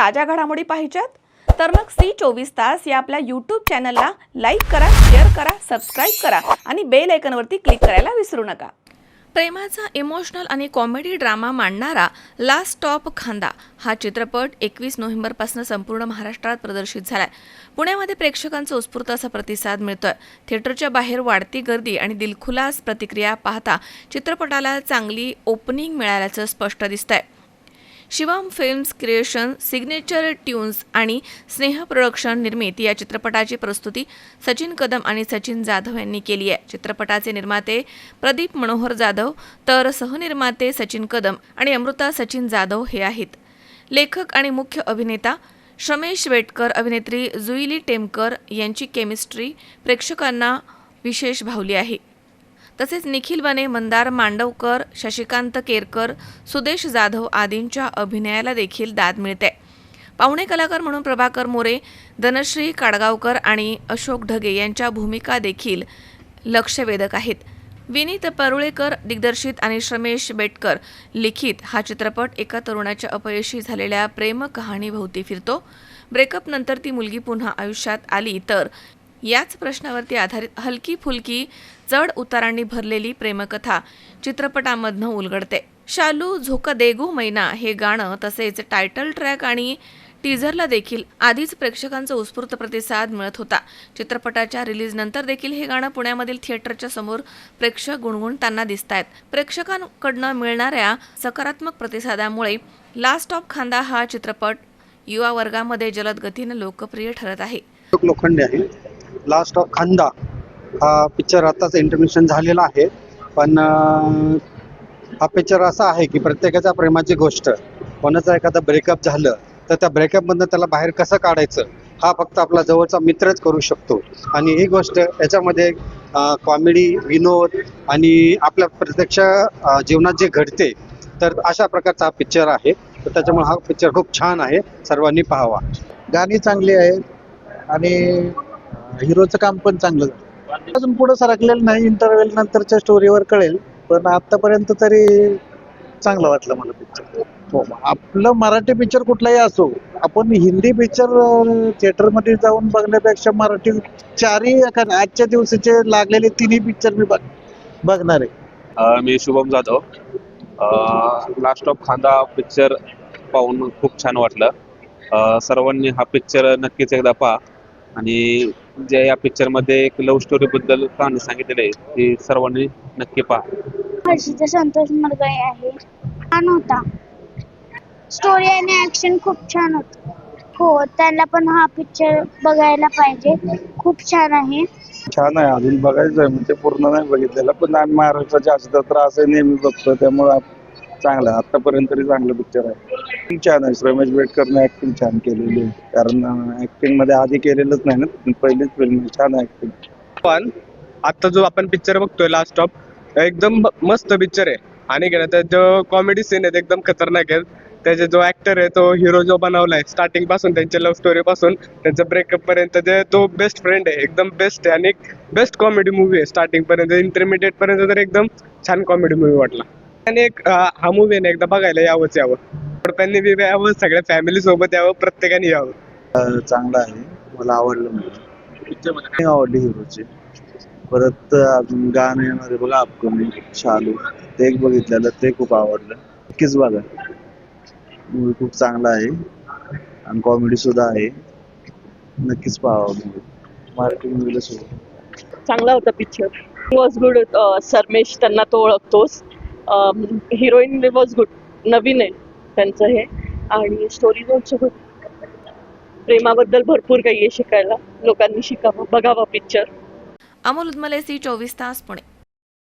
ताज्या घडामोडी पाहिजेत? तर मग सी चोवीस तास या आपल्या यूट्यूब चॅनलला लाईक करा शेअर करा सबस्क्राईब करा आणि बेल आयकनवरती क्लिक करायला विसरू नका. प्रेमाचा इमोशनल आणि कॉमेडी ड्रामा मांडणारा लास्ट टॉप खांदा हा चित्रपट एकवीस नोव्हेंबरपासून संपूर्ण महाराष्ट्रात प्रदर्शित झालाय. पुण्यामध्ये प्रेक्षकांचा उत्स्फूर्त असा प्रतिसाद मिळतोय. थिएटरच्या बाहेर वाढती गर्दी आणि दिलखुलास प्रतिक्रिया पाहता चित्रपटाला चांगली ओपनिंग मिळाल्याचं स्पष्ट दिसतंय. Shivam films creation signature tunes आणि स्नेह प्रोडक्शन निर्मित या चित्रपटाची प्रस्तुती सचिन कदम आणि सचिन जाधव यांनी केली आहे. चित्रपटाचे निर्माते प्रदीप मनोहर जाधव तर सहनिर्माते सचिन कदम आणि अमृता सचिन जाधव हे आहेत. लेखक आणि मुख्य अभिनेता श्रमेश वेटकर अभिनेत्री जुईली टेमकर यांची केमिस्ट्री प्रेक्षकांना विशेष भावली आहे. तसेच निखिल बने मंदार मांडवकर शशिकांत केरकर सुदेश जाधव आदींच्या अभिनयाला देखील दाद मिळते. पाहुणे कलाकार म्हणून प्रभाकर मोरे धनश्री काडगावकर आणि अशोक ढगे यांच्या भूमिका देखील लक्षवेधक आहेत. विनीत परुळेकर दिग्दर्शित आणि श्रमेश बेटकर लिखित हा चित्रपट एका तरुणाच्या अपयशी झालेल्या प्रेम कहाणीभोवती फिरतो. ब्रेकअप नंतर ती मुलगी पुन्हा आयुष्यात आली तर याच प्रश्नावरती आधारित हलकी फुलकी चढ उतारांनी भरलेली प्रेमकथा चित्रपटामधनं उलगडते. शालू झोका देगू मैना हे गाणं तसेच टायटल ट्रॅक आणि टीझरला देखील आधीच प्रेक्षकांचा उत्स्फूर्त प्रतिसाद मिळत होता. चित्रपटाच्या रिलीज नंतर देखील हे गाणं पुण्यामधील थिएटरच्या समोर प्रेक्षक गुणगुणताना दिसत आहेत प्रेक्षकांकडनं मिळणाऱ्या सकारात्मक प्रतिसादामुळे लास्ट ऑफ खांदा हा चित्रपट युवा वर्गामध्ये जलद गतीनं लोकप्रिय ठरत आहे. लोखंडे आहे. लास्ट ऑफ खांदा हा पिक्चर आताच इंटरमिशन झालेला आहे. पण हा पिक्चर असा आहे की प्रत्येकाच्या प्रेमाची गोष्ट कोणाचं एखादं ब्रेकअप झालं तर त्या ब्रेकअपमधनं त्याला बाहेर कसं काढायचं हा फक्त आपला जवळचा मित्रच करू शकतो. आणि ही गोष्ट याच्यामध्ये कॉमेडी विनोद आणि आपल्या प्रत्यक्ष जीवनात जे घडते तर अशा प्रकारचा हा पिक्चर आहे. तर त्याच्यामुळे हा पिक्चर खूप छान आहे. सर्वांनी पाहावा. गाणी चांगली आहेत आणि हिरोचं काम पण चांगलं झालं. अजून पुढे सरकलेलं नाही इंटरव्हेल नंतरच्या स्टोरीवर कळेल पण आतापर्यंत तरी चांगलं वाटलं मला पिक्चर हो आपलं मराठी पिक्चर कुठलाही असो आपण हिंदी पिक्चर थिएटरमध्ये जाऊन बघण्यापेक्षा मराठी चारही एखाद आजच्या दिवसाचे लागलेले तिन्ही पिक्चर मी बघ बघणार आहे. मी Shubham Jadhav. Last of Khanda picture पाहून खूप छान वाटलं. सर्वांनी हा पिक्चर नक्कीच एकदा पहा. आणि जे या पिक्चरमध्ये एक लव्ह स्टोरी बद्दल कहाणी सांगितलेली आहे ती सर्वांनी नक्की पहा. संतोष मरगाई आहे. छान होता. स्टोरी आणि ऍक्शन खूप छान होत. हो त्याला पण हा पिक्चर बघायला पाहिजे. खूप छान आहे. छान आहे. अजून बघायचं आहे म्हणजे पूर्ण नाही बघितलेलं. पण आणि महाराष्ट्राचे असं त्रास आहे नेहमी बघतो त्यामुळे चांगलं. आहे आतापर्यंत तरी चांगलं पिक्चर आहे. छान आहे. रमेश बेटकरने ऍक्टिंग छान केलेली आहे. कारण ऍक्टिंगमध्ये आधी केलेलंच नाही ना. पहिलीच फिल्म आहे. छान ऍक्टिंग पण आता जो आपण पिक्चर बघतोय लास्ट ऑफ एकदम मस्त पिक्चर आहे. आणि ना, त्यात जो कॉमेडी सीन आहेत एकदम खतरनाक आहेत. त्याचे जो ऍक्टर आहे तो हिरो जो बनवलाय स्टार्टिंगपासून त्यांच्या लव्ह स्टोरी पासून त्यांचं ब्रेकअप पर्यंत जे तो बेस्ट फ्रेंड आहे. एकदम बेस्ट आहे. आणि बेस्ट कॉमेडी मूवी आहे स्टार्टिंग पर्यंत. इंटरमिडिएट पर्यंत तर एकदम छान कॉमेडी मूवी वाटला. आणि एक हा मूवी आहे ना एकदा बघायला यावंच यावं. त्यांनी बी यावं सगळ्या फॅमिली सोबत यावं प्रत्येकाने यावं. चांगला आहे. मला आवडलं म्हणजे. आवडली हिरोची परत अजून गाणं येणार बघा अपकमिंग शालू. ते एक बघितलेलं ते खूप आवडलं. नक्कीच बघा. मूवी खूप चांगला आहे. आणि कॉमेडी सुद्धा आहे. नक्कीच पाहावा मूवी मराठी मूवीला सुद्धा. चांगला होता पिक्चर वॉज गुड सरमेश त्यांना तो ओळखतोस. हिरोईन वॉज गुड नवीन आहे त्यांचं हे. आणि स्टोरी ऑल्सो गुड प्रेमाबद्दल भरपूर काही आहे शिकायला. लोकांनी शिकावं. बघावा पिक्चर अमोल उदमले सी चोवीस तास पुणे.